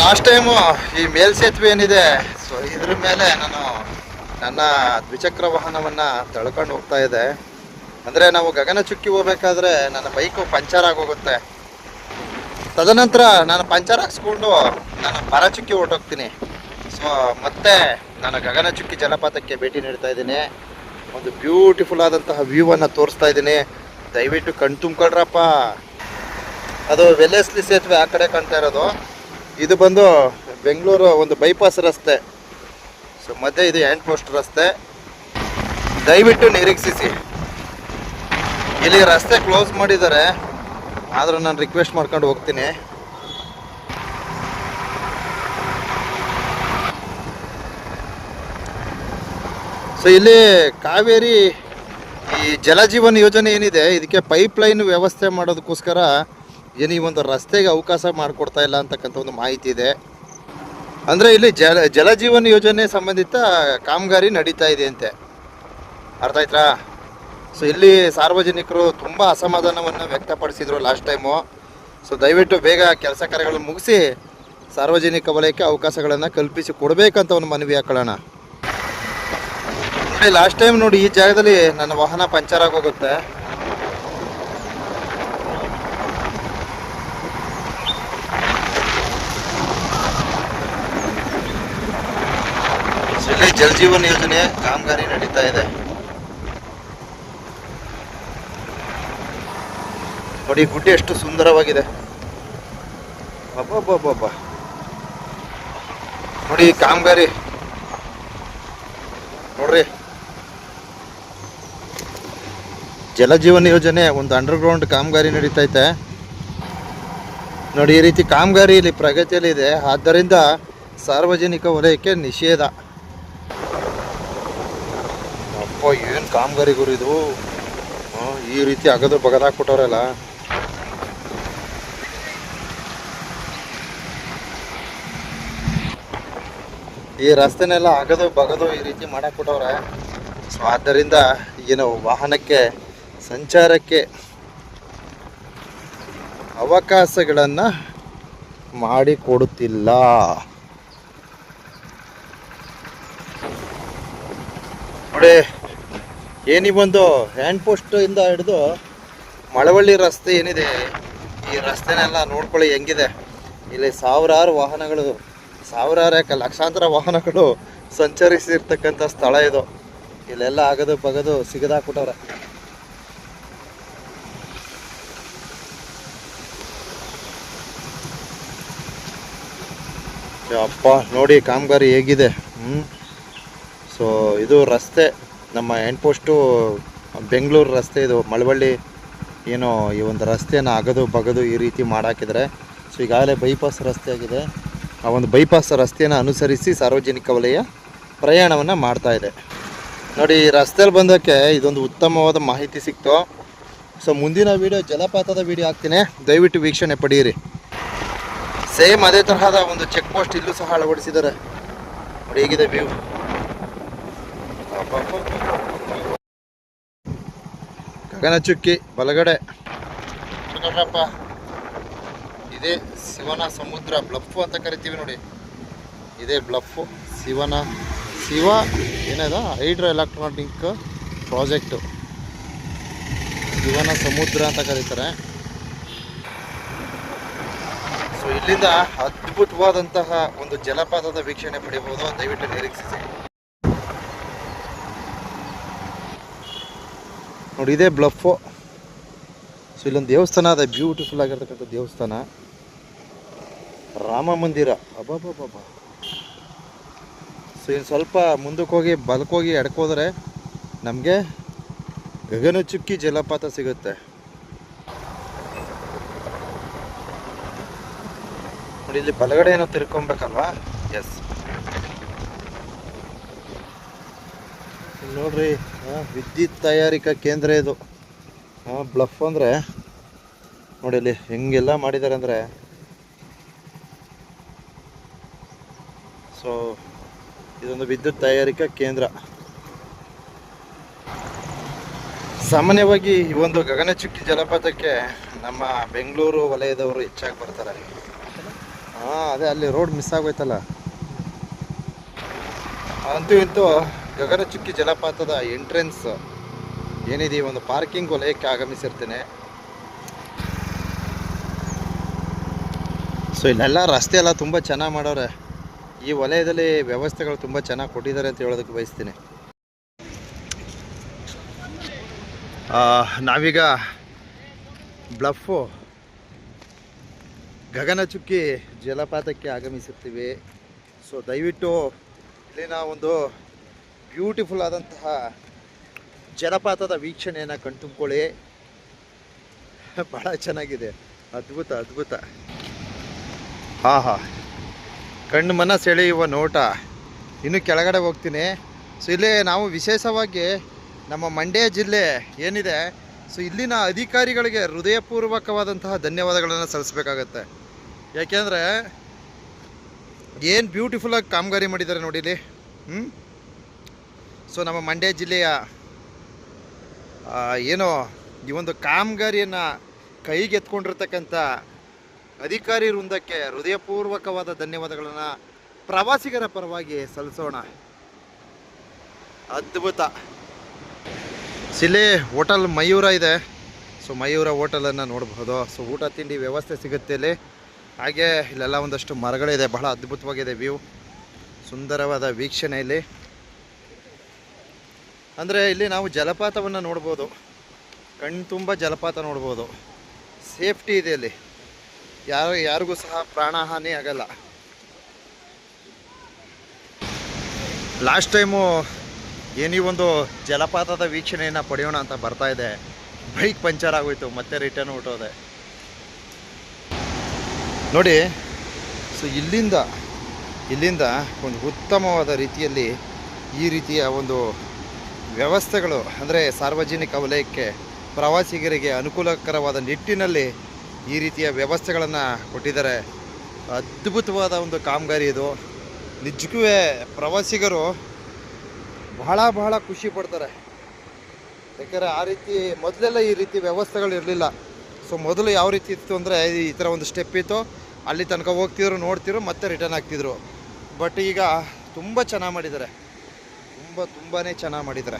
Last time ಈ ಮೇಲ್ಸೇತುವೆ ಏನಿದೆ ಸೊ ಇದ್ರ ಮೇಲೆ ನಾನು ನನ್ನ ದ್ವಿಚಕ್ರ ವಾಹನವನ್ನು ತಳ್ಕೊಂಡು ಹೋಗ್ತಾ ಇದೆ ಅಂದರೆ ನಾವು ಗಗನ ಚುಕ್ಕಿ ಹೋಗ್ಬೇಕಾದ್ರೆ ನನ್ನ ಬೈಕು ಪಂಚರ್ ಆಗೋಗುತ್ತೆ. ತದನಂತರ ನಾನು ಪಂಚರ್ ಹಾಕ್ಸ್ಕೊಂಡು ನಾನು ಪರಚುಕ್ಕಿ ಹೊರಟೋಗ್ತೀನಿ. ಸೊ ಮತ್ತೆ ನಾನು ಗಗನ ಚುಕ್ಕಿ ಜಲಪಾತಕ್ಕೆ ಭೇಟಿ ನೀಡ್ತಾ ಇದ್ದೀನಿ. ಒಂದು ಬ್ಯೂಟಿಫುಲ್ ಆದಂತಹ ವ್ಯೂವನ್ನು ತೋರಿಸ್ತಾ ಇದ್ದೀನಿ. ದಯವಿಟ್ಟು ಕಣ್ ತುಂಬ್ಕೊಳ್ರಪ್ಪ. ಅದು ವೆಲ್ಲೆಸ್ಲಿ ಸೇತುವೆ ಆ ಕಡೆ ಕಾಣ್ತಾ ಇರೋದು. ಇದು ಬಂದು ಬೆಂಗಳೂರು ಒಂದು ಬೈಪಾಸ್ ರಸ್ತೆ. ಸೊ ಮಧ್ಯೆ ಇದು ಹ್ಯಾಂಡ್ ಪೋಸ್ಟ್ ರಸ್ತೆ. ದಯವಿಟ್ಟು ನಿರೀಕ್ಷಿಸಿ. ಇಲ್ಲಿ ರಸ್ತೆ ಕ್ಲೋಸ್ ಮಾಡಿದ್ದಾರೆ. ಆದರೂ ನಾನು ರಿಕ್ವೆಸ್ಟ್ ಮಾಡ್ಕೊಂಡು ಹೋಗ್ತೀನಿ. ಸೊ ಇಲ್ಲಿ ಕಾವೇರಿ ಈ ಜಲಜೀವನ್ ಯೋಜನೆ ಏನಿದೆ, ಇದಕ್ಕೆ ಪೈಪ್ ಲೈನ್ ವ್ಯವಸ್ಥೆ ಮಾಡೋದಕ್ಕೋಸ್ಕರ ಏನು ಒಂದು ರಸ್ತೆಗೆ ಅವಕಾಶ ಮಾಡಿಕೊಡ್ತಾ ಇಲ್ಲ ಅಂತಕ್ಕಂಥ ಒಂದು ಮಾಹಿತಿ ಇದೆ. ಅಂದರೆ ಇಲ್ಲಿ ಜಲ ಜಲಜೀವನ್ ಯೋಜನೆ ಸಂಬಂಧಿತ ಕಾಮಗಾರಿ ನಡೀತಾ ಇದೆ ಅಂತೆ. ಅರ್ಥ ಆಯ್ತಾ? ಸೊ ಇಲ್ಲಿ ಸಾರ್ವಜನಿಕರು ತುಂಬ ಅಸಮಾಧಾನವನ್ನು ವ್ಯಕ್ತಪಡಿಸಿದರು ಲಾಸ್ಟ್ ಟೈಮು ಸೊ ದಯವಿಟ್ಟು ಬೇಗ ಕೆಲಸ ಕಾರ್ಯಗಳನ್ನು ಮುಗಿಸಿ ಸಾರ್ವಜನಿಕ ವಲಯಕ್ಕೆ ಅವಕಾಶಗಳನ್ನು ಕಲ್ಪಿಸಿ ಕೊಡಬೇಕಂತ ಒಂದು ಮನವಿ ಹಾಕೊಳ್ಳೋಣ. ಲಾಸ್ಟ್ ಟೈಮ್ ನೋಡಿ ಈ ಜಾಗದಲ್ಲಿ ನನ್ನ ವಾಹನ ಪಂಚರ್ ಆಗೋಗುತ್ತೆ. ಇಲ್ಲಿ ಜಲಜೀವನ್ ಯೋಜನೆ ಕಾಮಗಾರಿ ನಡೀತಾ ಇದೆ. ನೋಡಿ ಗುಡ್ಡೆ ಎಷ್ಟು ಸುಂದರವಾಗಿದೆ. ಅಬ್ಬಬ್ಬಬ್ಬಬ್ಬ. ನೋಡಿ ಕಾಮಗಾರಿ. ನೋಡ್ರಿ. ಜಲಜೀವನ ಯೋಜನೆ ಒಂದು ಅಂಡರ್ಗ್ರೌಂಡ್ ಕಾಮಗಾರಿ ನಡೀತೈತೆ ನೋಡಿ, ಈ ರೀತಿ ಕಾಮಗಾರಿ ಇಲ್ಲಿ ಪ್ರಗತಿಯಲ್ಲಿ ಇದೆ ಆದ್ದರಿಂದ ಸಾರ್ವಜನಿಕ ವಲಯಕ್ಕೆ ನಿಷೇಧ. ಅಪ್ಪ ಏನು ಕಾಮಗಾರಿ ಗುರು ಇದು? ಆ, ಈ ರೀತಿ ಅಗದು ಬಗದಾಕ್ಬಿಟ್ಟವ್ರಲ್ಲ ಈ ರಸ್ತೆನೆಲ್ಲ ಅಗದು ಬಗದು ಈ ರೀತಿ ಮಾಡಾಕ್ಬಿಟ್ಟವ್ರೆ. ಸೊ ಆದ್ದರಿಂದ ಏನು ವಾಹನಕ್ಕೆ ಸಂಚಾರಕ್ಕೆ ಅವಕಾಶಗಳನ್ನು ಮಾಡಿಕೊಡುತ್ತಿಲ್ಲ. ನೋಡಿ ಏನಿ ಬಂದು ಹ್ಯಾಂಡ್ ಪೋಸ್ಟ್ ಇಂದ ಹಿಡಿದು ಮಳವಳ್ಳಿ ರಸ್ತೆ ಏನಿದೆ, ಈ ರಸ್ತೆನೆಲ್ಲ ನೋಡ್ಕೊಳ್ಳಿ ಹೆಂಗಿದೆ. ಇಲ್ಲಿ ಸಾವಿರಾರು ವಾಹನಗಳು, ಸಾವಿರಾರು ಯಾಕೆ ಲಕ್ಷಾಂತರ ವಾಹನಗಳು ಸಂಚರಿಸಿರ್ತಕ್ಕಂಥ ಸ್ಥಳ ಇದು. ಇಲ್ಲೆಲ್ಲ ಆಗದು ಬಗದು ಸಿಗದಾಕ್ಬಿಟ್ಟವ್ರೆ ಅಪ್ಪ ನೋಡಿ ಕಾಮಗಾರಿ ಹೇಗಿದೆ. ಹ್ಞೂ ಸೊ ಇದು ರಸ್ತೆ. ನಮ್ಮ ಎಂಡ್ ಪೋಸ್ಟು ಬೆಂಗಳೂರು ರಸ್ತೆ ಇದು ಮಳವಳ್ಳಿ ಏನು ಈ ಒಂದು ರಸ್ತೆಯನ್ನು ಅಗದು ಬಗದು ಈ ರೀತಿ ಮಾಡಾಕಿದರೆ, ಸೊ ಈಗಾಗಲೇ ಬೈಪಾಸ್ ರಸ್ತೆ ಆಗಿದೆ. ಆ ಒಂದು ಬೈಪಾಸ್ ರಸ್ತೆಯನ್ನು ಅನುಸರಿಸಿ ಸಾರ್ವಜನಿಕ ವಲಯ ಪ್ರಯಾಣವನ್ನು ಮಾಡ್ತಾ ಇದೆ. ನೋಡಿ, ಈ ರಸ್ತೆಯಲ್ಲಿ ಬಂದಕ್ಕೆ ಇದೊಂದು ಉತ್ತಮವಾದ ಮಾಹಿತಿ ಸಿಕ್ತು. ಸೊ ಮುಂದಿನ ವೀಡಿಯೋ ಜಲಪಾತದ ವೀಡಿಯೋ ಹಾಕ್ತೀನಿ. ದಯವಿಟ್ಟು ವೀಕ್ಷಣೆ ಪಡೆಯಿರಿ ಸೇಮ್ ಅದೇ ತರಹದ ಒಂದು ಚೆಕ್ ಪೋಸ್ಟ್ ಇಲ್ಲೂ ಸಹ ಅಳವಡಿಸಿದ್ದಾರೆ. ನೋಡಿ, ಹೇಗಿದೆ ವ್ಯೂ ಗಗನಚುಕ್ಕಿ ಬಲಗಡೆ. ನೋಡ್ರಪ್ಪ ಇದೇ ಶಿವನ ಸಮುದ್ರ, ಬ್ಲಫ್ ಅಂತ ಕರಿತೀವಿ ನೋಡಿ. ಇದೇ ಬ್ಲಫ್, ಶಿವನ, ಶಿವ ಏನದ? Hydro electronic project. ಶಿವನ ಸಮುದ್ರ ಅಂತ ಕರೀತಾರೆ. ಸೊ ಇಲ್ಲಿಂದ ಅದ್ಭುತವಾದಂತಹ ಒಂದು ಜಲಪಾತದ ವೀಕ್ಷಣೆ ಪಡೆಯಬಹುದು. ದಯವಿಟ್ಟು ನಿರೀಕ್ಷಿಸಿ. ನೋಡಿ, ಇದೇ ಬ್ಲಫು. ಸೊ, ಇಲ್ಲೊಂದು ದೇವಸ್ಥಾನ ಅದೇ ಬ್ಯೂಟಿಫುಲ್ ಆಗಿರ್ತಕ್ಕಂಥ ದೇವಸ್ಥಾನ. ರಾಮ ಮಂದಿರ. ಅಬ್ಬಬ್ಬಬ್ಬ ಸೊ ಇನ್ನು ಸ್ವಲ್ಪ ಮುಂದಕ್ಕೆ ಹೋಗಿ ಬಲಕ್ಕೋಗಿ ಎಡ್ಕೋದ್ರೆ ನಮಗೆ ಗಗನಚುಕ್ಕಿ ಜಲಪಾತ ಸಿಗುತ್ತೆ. ನೋಡಿ, ಇಲ್ಲಿ ಬಲಗಡೆ ಏನೋ ತಿರ್ಕೊಬೇಕಲ್ವಾ? ಎಸ್ ನೋಡ್ರಿ ವಿದ್ಯುತ್ ತಯಾರಿಕಾ ಕೇಂದ್ರ ಇದು. ಬ್ಲಫ್ ಅಂದ್ರೆ, ನೋಡಿ ಇಲ್ಲಿ ಹೆಂಗೆಲ್ಲ ಮಾಡಿದ್ದಾರೆ ಅಂದ್ರೆ. ಸೊ ಇದೊಂದು ವಿದ್ಯುತ್ ತಯಾರಿಕಾ ಕೇಂದ್ರ. ಸಾಮಾನ್ಯವಾಗಿ ಈ ಒಂದು ಗಗನಚುಕ್ಕಿ ಜಲಪಾತಕ್ಕೆ ನಮ್ಮ ಬೆಂಗಳೂರು ವಲಯದವರು ಹೆಚ್ಚಾಗಿ ಬರ್ತಾರೆ ಹಾ ಅದೇ ಅಲ್ಲಿ ರೋಡ್ ಮಿಸ್ ಆಗೋಯ್ತಲ್ಲ. ಅಂತೂ ಇಂತೂ ಗಗನಚುಕ್ಕಿ ಜಲಪಾತದ ಎಂಟ್ರೆನ್ಸ್ ಏನಿದೆ ಒಂದು ಪಾರ್ಕಿಂಗ್ ವಲಯಕ್ಕೆ ಆಗಮಿಸಿರ್ತೇನೆ. ಸೊ ಇಲ್ಲೆಲ್ಲ ರಸ್ತೆ ಎಲ್ಲ ತುಂಬ ಚೆನ್ನಾಗಿ ಮಾಡೋರೆ. ಈ ವಲಯದಲ್ಲಿ ವ್ಯವಸ್ಥೆಗಳು ತುಂಬ ಚೆನ್ನಾಗಿ ಕೊಟ್ಟಿದ್ದಾರೆ ಅಂತ ಹೇಳೋದಕ್ಕೆ ಬಯಸ್ತೀನಿ. ನಾವೀಗ ಬ್ಲಫು ಗಗನಚುಕ್ಕಿ ಜಲಪಾತಕ್ಕೆ ಆಗಮಿಸುತ್ತೀವಿ ಸೊ ದಯವಿಟ್ಟು ಇಲ್ಲಿನ ಒಂದು ಬ್ಯೂಟಿಫುಲ್ ಆದಂತಹ ಜಲಪಾತದ ವೀಕ್ಷಣೆಯನ್ನು ಕಣ್ತುಂಬ್ಕೊಳ್ಳಿ. ಭಾಳ ಚೆನ್ನಾಗಿದೆ. ಅದ್ಭುತ ಅದ್ಭುತ. ಆಹಾ. ಕಣ್ಣು ಮನ ಸೆಳೆಯುವ ನೋಟ. ಇನ್ನು ಕೆಳಗಡೆ ಹೋಗ್ತೀನಿ. ಸೊ ಇಲ್ಲಿ ನಾವು ವಿಶೇಷವಾಗಿ ನಮ್ಮ ಮಂಡ್ಯ ಜಿಲ್ಲೆ ಏನಿದೆ ಸೊ ಇಲ್ಲಿನ ಅಧಿಕಾರಿಗಳಿಗೆ ಹೃದಯಪೂರ್ವಕವಾದಂತಹ ಧನ್ಯವಾದಗಳನ್ನು ಸಲ್ಲಿಸ್ಬೇಕಾಗತ್ತೆ. ಯಾಕೆಂದರೆ, ಏನು ಬ್ಯೂಟಿಫುಲ್ಲಾಗಿ ಕಾಮಗಾರಿ ಮಾಡಿದ್ದಾರೆ ನೋಡಿ ಇಲ್ಲಿ ಹ್ಞೂ ಸೊ ನಮ್ಮ ಮಂಡ್ಯ ಜಿಲ್ಲೆಯ ಏನೋ ಈ ಒಂದು ಕಾಮಗಾರಿಯನ್ನು ಕೈಗೆತ್ಕೊಂಡಿರ್ತಕ್ಕಂಥ ಅಧಿಕಾರಿ ವೃಂದಕ್ಕೆ ಹೃದಯಪೂರ್ವಕವಾದ ಧನ್ಯವಾದಗಳನ್ನು ಪ್ರವಾಸಿಗರ ಪರವಾಗಿ ಸಲ್ಲಿಸೋಣ. ಅದ್ಭುತ. ಸಿಲೆ ಹೋಟಲ್ ಮಯೂರ ಇದೆ. ಸೊ ಮಯೂರ ಹೋಟೆಲನ್ನು ನೋಡಬಹುದು ಸೊ ಊಟ, ತಿಂಡಿ ವ್ಯವಸ್ಥೆ ಸಿಗುತ್ತೆ ಇಲ್ಲಿ. ಹಾಗೆ ಇಲ್ಲೆಲ್ಲ ಒಂದಷ್ಟು ಮರಗಳಿದೆ. ಬಹಳ ಅದ್ಭುತವಾಗಿದೆ ವ್ಯೂ. ಸುಂದರವಾದ ವೀಕ್ಷಣೆ ಇಲ್ಲಿ. ಅಂದರೆ ಇಲ್ಲಿ ನಾವು ಜಲಪಾತವನ್ನು ನೋಡ್ಬೋದು. ಕಣ್ಣು ತುಂಬ ಜಲಪಾತ ನೋಡ್ಬೋದು. ಸೇಫ್ಟಿ ಇದೆ ಇಲ್ಲಿ. ಯಾರು, ಯಾರಿಗೂ ಸಹ ಪ್ರಾಣಹಾನಿ ಆಗಲ್ಲ. ಲಾಸ್ಟ್ ಟೈಮು ಏನೀ ಒಂದು ಜಲಪಾತದ ವೀಕ್ಷಣೆಯನ್ನು ಪಡೆಯೋಣ ಅಂತ ಬರ್ತಾ ಇದೆ. ಬೈಕ್ ಪಂಚರ್ ಆಗೋಯ್ತು, ಮತ್ತೆ ರಿಟರ್ನ್ ಹೊಟ್ಟೋದೆ. ನೋಡಿ ಸೊ ಇಲ್ಲಿಂದ ಇಲ್ಲಿಂದ ಒಂದು ಉತ್ತಮವಾದ ರೀತಿಯಲ್ಲಿ ಈ ರೀತಿಯ ಒಂದು ವ್ಯವಸ್ಥೆಗಳು, ಅಂದರೆ ಸಾರ್ವಜನಿಕ ವಲಯಕ್ಕೆ ಪ್ರವಾಸಿಗರಿಗೆ ಅನುಕೂಲಕರವಾದ ನಿಟ್ಟಿನಲ್ಲಿ ಈ ರೀತಿಯ ವ್ಯವಸ್ಥೆಗಳನ್ನು ಕೊಟ್ಟಿದ್ದಾರೆ. ಅದ್ಭುತವಾದ ಒಂದು ಕಾಮಗಾರಿ ಇದು. ನಿಜಕ್ಕೂ ಪ್ರವಾಸಿಗರು ಬಹಳ ಬಹಳ ಖುಷಿ ಪಡ್ತಾರೆ. ಯಾಕಂದರೆ ಆ ರೀತಿ ಮೊದಲೆಲ್ಲ ಈ ರೀತಿ ವ್ಯವಸ್ಥೆಗಳು ಇರಲಿಲ್ಲ. ಸೊ ಮೊದಲು ಯಾವ ರೀತಿ ಇತ್ತು ಅಂದರೆ ಈ ಥರ ಒಂದು ಸ್ಟೆಪ್ ಇತ್ತು. ಅಲ್ಲಿ ತನಕ ಹೋಗ್ತಿದ್ರು, ನೋಡ್ತಿದ್ರು, ಮತ್ತೆ ರಿಟರ್ನ್ ಆಗ್ತಿದ್ರು. ಬಟ್ ಈಗ ತುಂಬ ಚೆನ್ನಾಗಿ ಮಾಡಿದ್ದಾರೆ. ತುಂಬ ತುಂಬಾ ಚೆನ್ನಾಗಿ ಮಾಡಿದ್ದಾರೆ.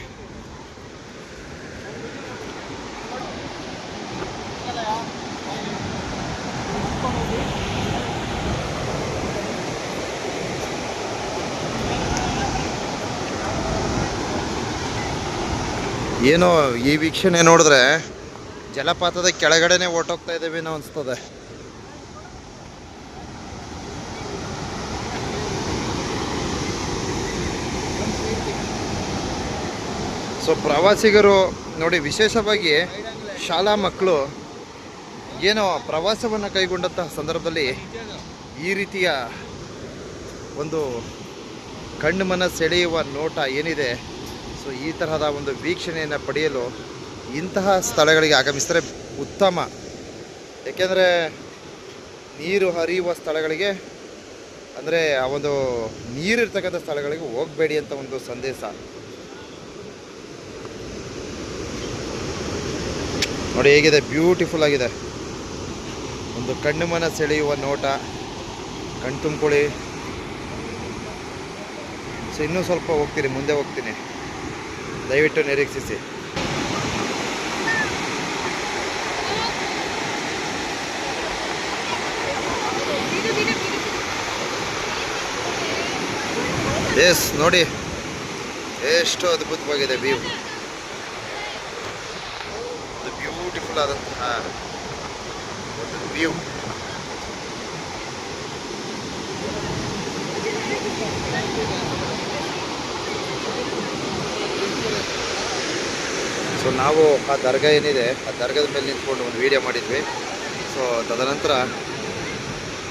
ಏನೋ ಈ ವೀಕ್ಷಣೆ ನೋಡಿದ್ರೆ ಜಲಪಾತದ ಕೆಳಗಡೆನೆ ಓಟೋಗ್ತಾ ಇದ್ದೇವೆ ಏನೋ ಅನಿಸ್ತದೆ. ಸೊ ಪ್ರವಾಸಿಗರು ನೋಡಿ, ವಿಶೇಷವಾಗಿ ಶಾಲಾ ಮಕ್ಕಳು ಏನೋ ಪ್ರವಾಸವನ್ನು ಕೈಗೊಂಡಂತಹ ಸಂದರ್ಭದಲ್ಲಿ ಈ ರೀತಿಯ ಒಂದು ಕಣ್ಣು ಮನ ಸೆಳೆಯುವ ನೋಟ ಏನಿದೆ, ಸೊ ಈ ತರಹದ ಒಂದು ವೀಕ್ಷಣೆಯನ್ನು ಪಡೆಯಲು ಇಂತಹ ಸ್ಥಳಗಳಿಗೆ ಆಗಮಿಸಿದರೆ ಉತ್ತಮ. ಏಕೆಂದರೆ ನೀರು ಹರಿಯುವ ಸ್ಥಳಗಳಿಗೆ, ಅಂದರೆ ಆ ಒಂದು ನೀರಿರ್ತಕ್ಕಂಥ ಸ್ಥಳಗಳಿಗೆ ಹೋಗಬೇಡಿ ಅಂತ ಒಂದು ಸಂದೇಶ. ನೋಡಿ ಹೇಗಿದೆ ಬ್ಯೂಟಿಫುಲ್ ಆಗಿದೆ. ಒಂದು ಕಣ್ಣು ಮನ ಸೆಳೆಯುವ ನೋಟ ಕಣ್ ತುಂಬ್ಕೊಳ್ಳಿ. ಸೊ ಇನ್ನೂ ಸ್ವಲ್ಪ ಹೋಗ್ತೀನಿ ಮುಂದೆ ಹೋಗ್ತೀನಿ. ದಯವಿಟ್ಟು ನಿರೀಕ್ಷಿಸಿ. ಎಸ್ ನೋಡಿ. ಎಷ್ಟು ಅದ್ಭುತವಾಗಿದೆ ವ್ಯೂ ಬ್ಯೂಟಿಫುಲ್ ಒಂದು ವ್ಯೂ ಸೊ ನಾವು ಆ ದರ್ಗಾ ಏನಿದೆ, ಆ ದರ್ಗದ ಮೇಲೆ ನಿಂತ್ಕೊಂಡು ಒಂದು ವಿಡಿಯೋ ಮಾಡಿದ್ವಿ. ಸೊ ತದನಂತರ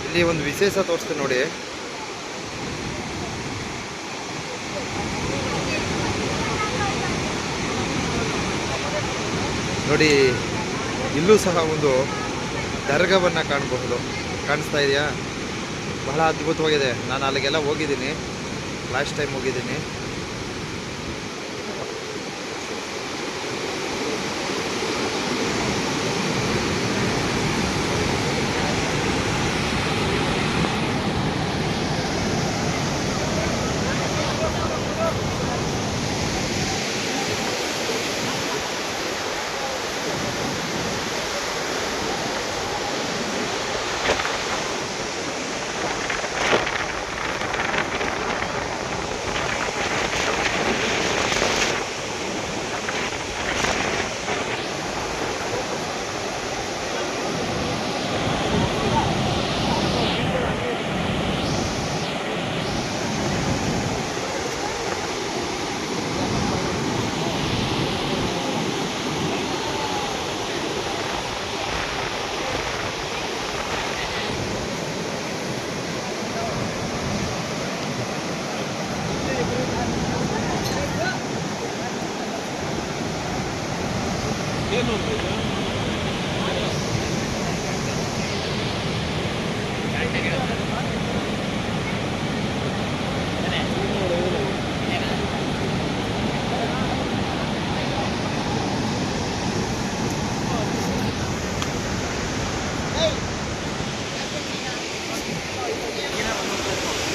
ಇಲ್ಲಿ ಒಂದು ವಿಶೇಷ ತೋರಿಸ್ತೀನಿ ನೋಡಿ. ನೋಡಿ ಇಲ್ಲೂ ಸಹ ಒಂದು ದರ್ಗವನ್ನು ಕಾಣಬಹುದು. ಕಾಣಿಸ್ತಾ ಇದೆಯಾ? ಬಹಳ ಅದ್ಭುತವಾಗಿದೆ. ನಾನು ಅಲ್ಲಿಗೆಲ್ಲ ಹೋಗಿದ್ದೀನಿ. ಲಾಸ್ಟ್ ಟೈಮ್ ಹೋಗಿದ್ದೀನಿ.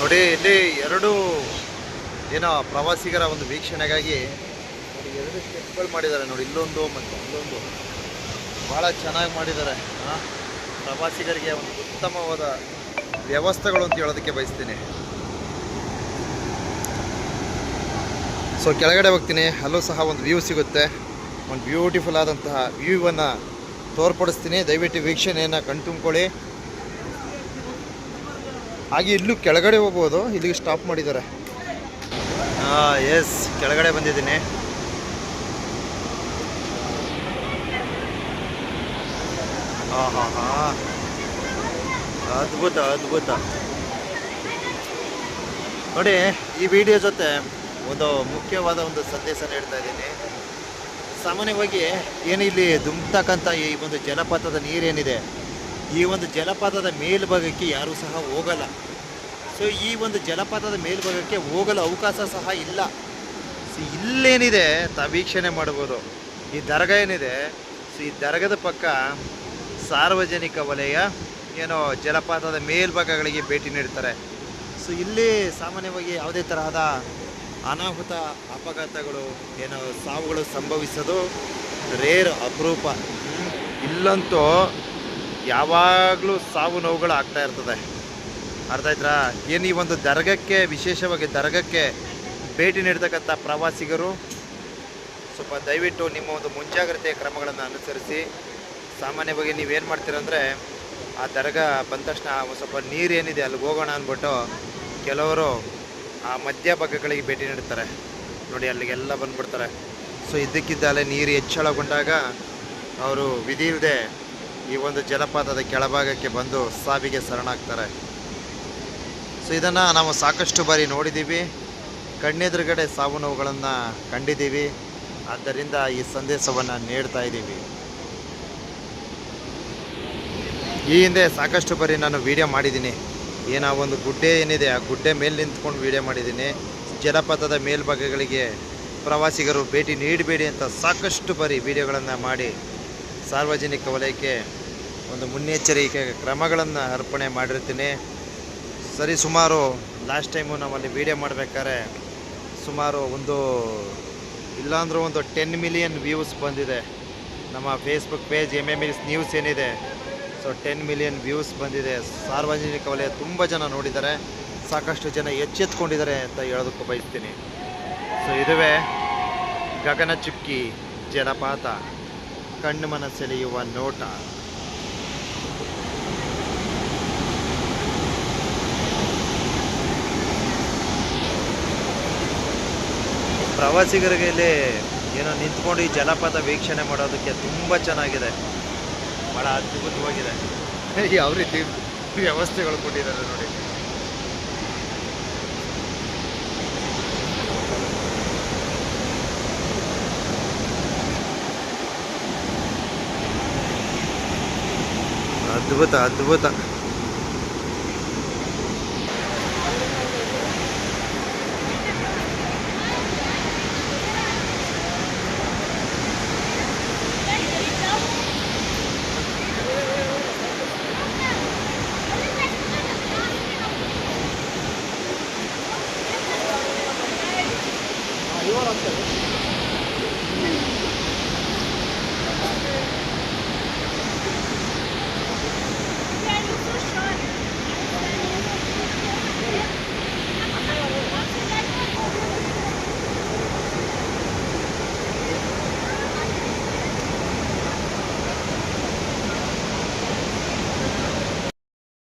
ನೋಡಿ, ಇಲ್ಲಿ ಎರಡು ಏನೋ ಪ್ರವಾಸಿಗರ ಒಂದು ವೀಕ್ಷಣೆಗಾಗಿ ಎರಡು ಸ್ಟೆಪ್ಗಳು ಮಾಡಿದ್ದಾರೆ ನೋಡಿ, ಇಲ್ಲೊಂದು ಮತ್ತು ಅಲ್ಲೊಂದು. ಭಾಳ ಚೆನ್ನಾಗಿ ಮಾಡಿದ್ದಾರೆ. ಪ್ರವಾಸಿಗರಿಗೆ ಒಂದು ಉತ್ತಮವಾದ ವ್ಯವಸ್ಥೆಗಳು ಅಂತ ಹೇಳೋದಕ್ಕೆ ಬಯಸ್ತೀನಿ. ಸೊ ಕೆಳಗಡೆ ಹೋಗ್ತೀನಿ. ಅಲ್ಲೂ ಸಹ ಒಂದು ವ್ಯೂ ಸಿಗುತ್ತೆ. ಒಂದು ಬ್ಯೂಟಿಫುಲ್ ಆದಂತಹ ವ್ಯೂವನ್ನು ತೋರ್ಪಡಿಸ್ತೀನಿ. ದಯವಿಟ್ಟು ವೀಕ್ಷಣೆಯನ್ನು ಕಣ್ತುಂಬ್ಕೊಳ್ಳಿ. ಹಾಗೆ ಇಲ್ಲೂ ಕೆಳಗಡೆ ಹೋಗ್ಬೋದು. ಇಲ್ಲಿಗೆ ಸ್ಟಾಪ್ ಮಾಡಿದ್ದಾರೆ. ಎಸ್ ಕೆಳಗಡೆ ಬಂದಿದ್ದೀನಿ. ಹಾಂ ಅದ್ಭುತ ಅದ್ಭುತ. ನೋಡಿ, ಈ ವಿಡಿಯೋ ಜೊತೆ ಒಂದು ಮುಖ್ಯವಾದ ಒಂದು ಸಂದೇಶ ನೀಡ್ತಾ ಇದ್ದೀನಿ. ಸಾಮಾನ್ಯವಾಗಿ ಏನು ಇಲ್ಲಿ ಧುಮ್ತಕ್ಕಂಥ ಈ ಒಂದು ಜಲಪಾತದ ನೀರೇನಿದೆ ಈ ಒಂದು ಜಲಪಾತದ ಮೇಲ್ಭಾಗಕ್ಕೆ ಯಾರೂ ಸಹ ಹೋಗಲ್ಲ. ಸೊ ಈ ಒಂದು ಜಲಪಾತದ ಮೇಲ್ಭಾಗಕ್ಕೆ ಹೋಗಲು ಅವಕಾಶ ಸಹ ಇಲ್ಲ. ಸೊ ಇಲ್ಲೇನಿದೆ ತಾ ವೀಕ್ಷಣೆ ಮಾಡ್ಬೋದು ಈ ದರ್ಗ ಏನಿದೆ? ಸೊ ಈ ದರ್ಗದ ಪಕ್ಕ ಸಾರ್ವಜನಿಕ ವಲಯ, ಏನೋ ಜಲಪಾತದ ಮೇಲ್ಭಾಗಗಳಿಗೆ ಭೇಟಿ ನೀಡ್ತಾರೆ. ಸೊ ಇಲ್ಲಿ ಸಾಮಾನ್ಯವಾಗಿ ಯಾವುದೇ ತರಹದ ಅನಾಹುತ, ಅಪಘಾತಗಳು, ಏನೋ ಸಾವುಗಳು ಸಂಭವಿಸೋದು, ರೇರ್ ಅಪರೂಪ. ಇಲ್ಲಂತೂ ಯಾವಾಗಲೂ ಸಾವು ನೋವುಗಳು ಆಗ್ತಾ ಇರ್ತದೆ. ಅರ್ಥ ಆಯ್ತಾ ಏನು ಈ ಒಂದು ದರ್ಗಕ್ಕೆ, ವಿಶೇಷವಾಗಿ ದರ್ಗಕ್ಕೆ ಭೇಟಿ ನೀಡ್ತಕ್ಕಂಥ ಪ್ರವಾಸಿಗರು, ಸ್ವಲ್ಪ ದಯವಿಟ್ಟು ನಿಮ್ಮ ಒಂದು ಮುಂಜಾಗ್ರತೆಯ ಕ್ರಮಗಳನ್ನು ಅನುಸರಿಸಿ, ಸಾಮಾನ್ಯವಾಗಿ ನೀವೇನು ಮಾಡ್ತೀರಂದರೆ ಆ ದರ್ಗಾ ಬಂದ ತಕ್ಷಣ ಸ್ವಲ್ಪ ನೀರು ಏನಿದೆ, ಅಲ್ಲಿಗೆ ಹೋಗೋಣ ಅಂದ್ಬಿಟ್ಟು ಕೆಲವರು ಆ ಮಧ್ಯ ಭಾಗಗಳಿಗೆ ಭೇಟಿ ನೀಡ್ತಾರೆ. ನೋಡಿ, ಅಲ್ಲಿಗೆಲ್ಲ ಬಂದುಬಿಡ್ತಾರೆ. ಸೊ ಇದ್ದಕ್ಕಿದ್ದಲ್ಲೇ ನೀರು ಹೆಚ್ಚಳಗೊಂಡಾಗ, ಅವರು ವಿಧಿ ಇಲ್ಲದೆ ಈ ಒಂದು ಜಲಪಾತದ ಕೆಳಭಾಗಕ್ಕೆ ಬಂದು ಸಾವಿಗೆ ಶರಣಾಗ್ತಾರೆ. ಸೊ ಇದನ್ನು ನಾವು ಸಾಕಷ್ಟು ಬಾರಿ ನೋಡಿದ್ದೀವಿ. ಕಣ್ಣೆದುರುಗಡೆ ಸಾವು ನೋವುಗಳನ್ನು ಕಂಡಿದ್ದೀವಿ. ಆದ್ದರಿಂದ ಈ ಸಂದೇಶವನ್ನು ನೀಡ್ತಾ ಇದ್ದೀವಿ. ಈ ಹಿಂದೆ ಸಾಕಷ್ಟು ಬಾರಿ ನಾನು ವೀಡಿಯೋ ಮಾಡಿದ್ದೀನಿ. ಏನೋ ಒಂದು ಗುಡ್ಡೆ ಏನಿದೆ, ಆ ಗುಡ್ಡೆ ಮೇಲೆ ನಿಂತ್ಕೊಂಡು ವೀಡಿಯೋ ಮಾಡಿದ್ದೀನಿ. ಜಲಪಾತದ ಮೇಲ್ಭಾಗಗಳಿಗೆ ಪ್ರವಾಸಿಗರು ಭೇಟಿ ನೀಡಬೇಡಿ ಅಂತ ಸಾಕಷ್ಟು ಬಾರಿ ವಿಡಿಯೋಗಳನ್ನು ಮಾಡಿ ಸಾರ್ವಜನಿಕ ವಲಯಕ್ಕೆ ಒಂದು ಮುನ್ನೆಚ್ಚರಿಕೆ ಕ್ರಮಗಳನ್ನು ಅರ್ಪಣೆ ಮಾಡಿರ್ತೀನಿ. ಸರಿ, ಸುಮಾರು ಲಾಸ್ಟ್ ಟೈಮು ನಾವಲ್ಲಿ ವೀಡಿಯೋ ಮಾಡಬೇಕಾದ್ರೆ ಸುಮಾರು ಒಂದು ಇಲ್ಲಾಂದ್ರೂ ಒಂದು ಟೆನ್ ಮಿಲಿಯನ್ ವ್ಯೂಸ್ ಬಂದಿದೆ. ನಮ್ಮ Facebook page M M S news ಏನಿದೆ ಸೊ ಟೆನ್ ಮಿಲಿಯನ್ ವ್ಯೂಸ್ ಬಂದಿದೆ. ಸಾರ್ವಜನಿಕ ವಲಯ ತುಂಬ ಜನ ನೋಡಿದ್ದಾರೆ. ಸಾಕಷ್ಟು ಜನ ಎಚ್ಚೆತ್ಕೊಂಡಿದ್ದಾರೆ ಅಂತ ಹೇಳೋದಕ್ಕೆ ಬಯಸ್ತೀನಿ. ಸೊ ಇದುವೇ ಗಗನ ಚುಕ್ಕಿ ಜಲಪಾತ. ಕಣ್ಣು ಮನ ಸೆಳೆಯುವ ನೋಟ. ಪ್ರವಾಸಿಗರಿಗೆ ಇಲ್ಲಿ ಏನೋ ನಿಂತ್ಕೊಂಡು ಈ ಜಲಪಾತ ವೀಕ್ಷಣೆ ಮಾಡೋದಕ್ಕೆ ತುಂಬ ಚೆನ್ನಾಗಿದೆ. ಬಹಳ ಅದ್ಭುತವಾಗಿದೆ. ಯಾವ ರೀತಿ ವ್ಯವಸ್ಥೆಗಳು ಕೊಟ್ಟಿದ್ದಾರೆ ನೋಡಿ. ಅದ್ಭುತ ಅದ್ಭುತ.